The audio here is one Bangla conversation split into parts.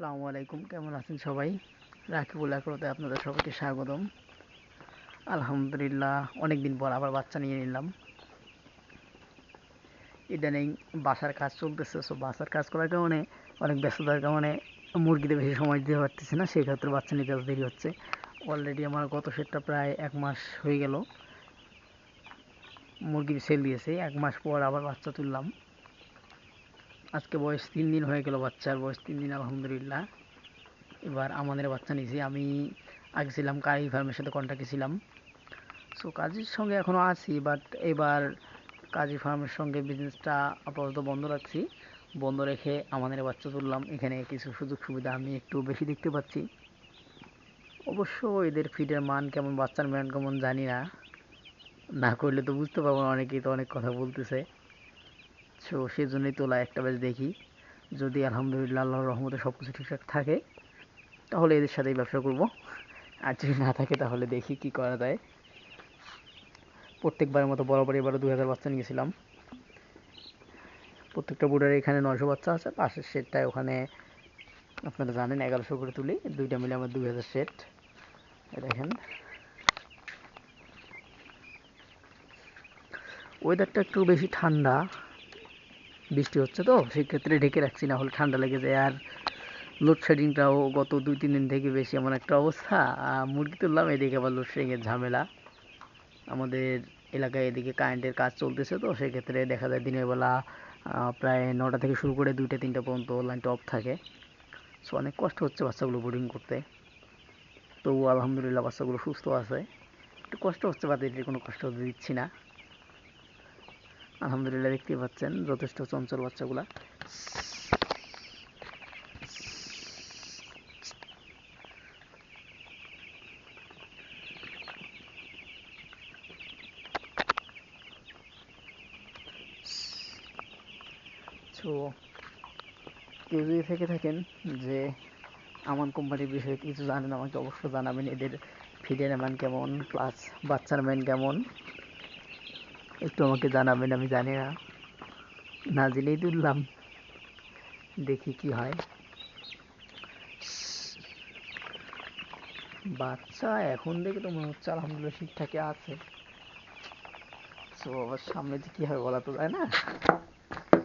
আসসালামু আলাইকুম। কেমন আছেন সবাই? রাকিবুল আকরতে আপনাদের সবাইকে স্বাগতম। আলহামদুলিল্লাহ অনেক দিন পর আবার বাচ্চা নিয়ে নিলাম। ইদানিং বাসার কাজ চলতেছে সো বাসার কাজ করার কারণে, অনেক ব্যস্ততার কারণে মুরগিতে বেশি সময় দিতে পারতেছি না, সেই ক্ষেত্রে বাচ্চা নিতে দেরি হচ্ছে। অলরেডি আমার গত সেটটা প্রায় এক মাস হয়ে গেল। মুরগি সেল দিয়েছে, এক মাস পর আবার বাচ্চা তুললাম। আজকে বয়স তিন দিন হয়ে গেল বাচ্চার বয়স তিন দিন, আলহামদুলিল্লাহ। এবার আমাদের বাচ্চা নিয়েছি আমি আগে ছিলাম কারি ফার্মের সাথে কন্ট্যাক্টে ছিলাম। সো কাজের সঙ্গে এখনও আছি বাট এবার কাজী ফার্মের সঙ্গে বিজনেসটা আপাতত বন্ধ রাখছি। বন্ধ রেখে আমাদের বাচ্চা তুললাম। এখানে কিছু সুযোগ সুবিধা আমি একটু বেশি দেখতে পাচ্ছি। অবশ্য এদের ফিডের মান কেমন, বাচ্চার মান কেমন জানি না। না করলে তো বুঝতে পারব না, অনেকেই তো অনেক কথা বলতেছে। সো সেই জন্যই তোলা একটা বেশ দেখি। যদি আলহামদুলিল্লাহ আল্লাহর রহমতে সব কিছু ঠিকঠাক থাকে, তাহলে এদের সাথেই ব্যবসা করব। আর যদি না থাকে, তাহলে দেখি কি করা যায়। প্রত্যেকবারের মতো বরাবর এবারও দুই হাজার বাচ্চা নিয়েছিলাম প্রত্যেকটা বুডারে এখানে নয়শো বাচ্চা আছে। পাশের সেটটায় ওখানে, আপনারা জানেন, এগারোশো করে তুলি। দুইটা মিলে আমার দুই হাজার সেট। দেখেন। ওয়েদারটা একটু বেশি ঠান্ডা। বৃষ্টি হচ্ছে তো, সেক্ষেত্রে ঢেকে রাখছি না হলে ঠান্ডা লেগে যায়। আর লোডশেডিংটাও গত দুই, তিন দিন থেকে বেশি এমন একটা অবস্থা। মুরগি তুললাম, এদিকে আবার লোডশেডিংয়ের ঝামেলা। আমাদের এলাকায় এদিকে কারেন্টের কাজ চলতেছে তো, সেক্ষেত্রে দেখা যায় দিনের বেলা প্রায় নটা থেকে শুরু করে দুইটা, তিনটা পর্যন্ত লাইনটা অফ থাকে। সো অনেক কষ্ট হচ্ছে বাচ্চাগুলো বোর্ডিং করতে। তবু আলহামদুলিল্লাহ বাচ্চাগুলো সুস্থ আছে। একটু কষ্ট হচ্ছে বাচ্চাদের কোনো কষ্ট দিচ্ছি না। আলহামদুলিল্লাহ দেখতে পাচ্ছেন যথেষ্ট চঞ্চল বাচ্চাগুলা। তো কেউ যদি থেকে থাকেন যে আমান কোম্পানির বিষয়ে কিছু জানেন, আমাকে অবশ্যই জানাবেন। এদের ফিডের ম্যান কেমন? প্লাস বাচ্চার ম্যান কেমন? একটু আমাকে জানাবেন, আমি জানি না। না জেনেই তুললাম। দেখি কি হয়। বাচ্চা এখন দেখে তো মনে হচ্ছে আলহামদুলিল্লাহ ঠিকঠাকই আছে। তো আবার সামনে যে কী হবে বলা তো যায় না।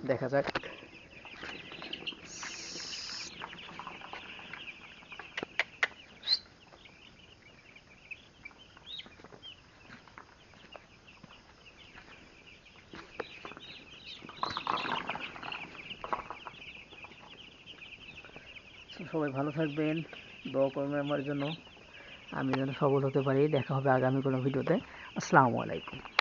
দেখা যাক। সবাই ভালো থাকবেন, দোয়া করবেন আমার জন্য। আমি যেন সফল হতে পারি। দেখা হবে আগামী কোনো ভিডিওতে। আসসালামু আলাইকুম।